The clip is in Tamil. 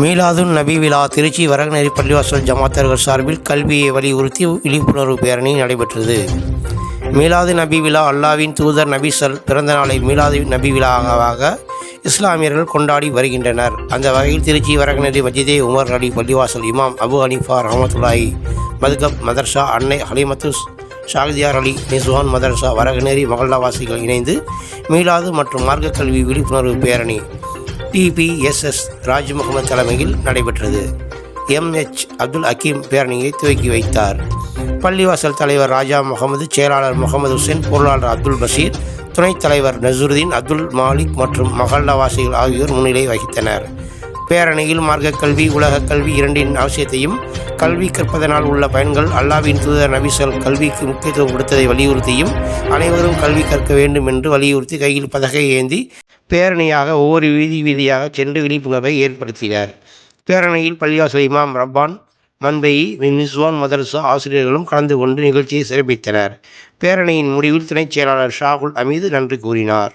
மீலாதுன் நபி விழா திருச்சி வரகநேரி பள்ளிவாசல் ஜமாத்தர்கள் சார்பில் கல்வியை வலியுறுத்தி விழிப்புணர்வு பேரணி நடைபெற்றது. மீலாது நபி விழா அல்லாவின் தூதர் நபி சல் பிறந்த நாளை மீலாது நபி விழாவாக இஸ்லாமியர்கள் கொண்டாடி வருகின்றனர். அந்த வகையில் திருச்சி வரகநேரி மஜிதே உமர் அலி பள்ளிவாசல் இமாம் அபு ஹனீஃபா ரஹமத்துல்லாஹி மதுகப் மதர்ஷா அன்னை ஹலிமத்து ஷாகிதியார் அலி நிஸ்வான் மதர்ஷா வரகநேரி மகள்லாவாசிகள் இணைந்து மீலாது மற்றும் மார்க்க கல்வி விழிப்புணர்வு பேரணி டிபிஎஸ்எஸ் ராஜ் முகமது தலைமையில் நடைபெற்றது. எம்ஹெச் அப்துல் அக்கீம் பேரணியை துவக்கி வைத்தார். பள்ளிவாசல் தலைவர் ராஜா முகமது செயலாளர் முகமது ஹுசேன் பொருளாளர் அப்துல் பஷீர் துணைத் தலைவர் நசுருதீன் அப்துல் மாலிக் மற்றும் மகல்லவாசிகள் ஆகியோர் முன்னிலை வகித்தனர். பேரணியில் மார்க்க கல்வி உலக கல்வி இரண்டின் அவசியத்தையும் கல்வி கற்பதனால் உள்ள பயன்கள் அல்லாவின் தூதர் நபிசல் கல்விக்கு முக்கியத்துவம் கொடுத்ததை வலியுறுத்தியும் அனைவரும் கல்வி கற்க வேண்டும் என்று வலியுறுத்தி கையில் பதகை ஏந்தி பேரணியாக ஒவ்வொரு வீதி வீதியாக சென்று விழிப்புணர்வை ஏற்படுத்தினர். பேரணியில் பள்ளிவாசல் இமாம் ரப்பான் மன்பெயி நிஸ்வான் மதரசா ஆசிரியர்களும் கலந்து கொண்டு நிகழ்ச்சியை சிறப்பித்தனர். பேரணியின் முடிவில் துணைச் செயலாளர் ஷாகுல் அமீது நன்றி கூறினார்.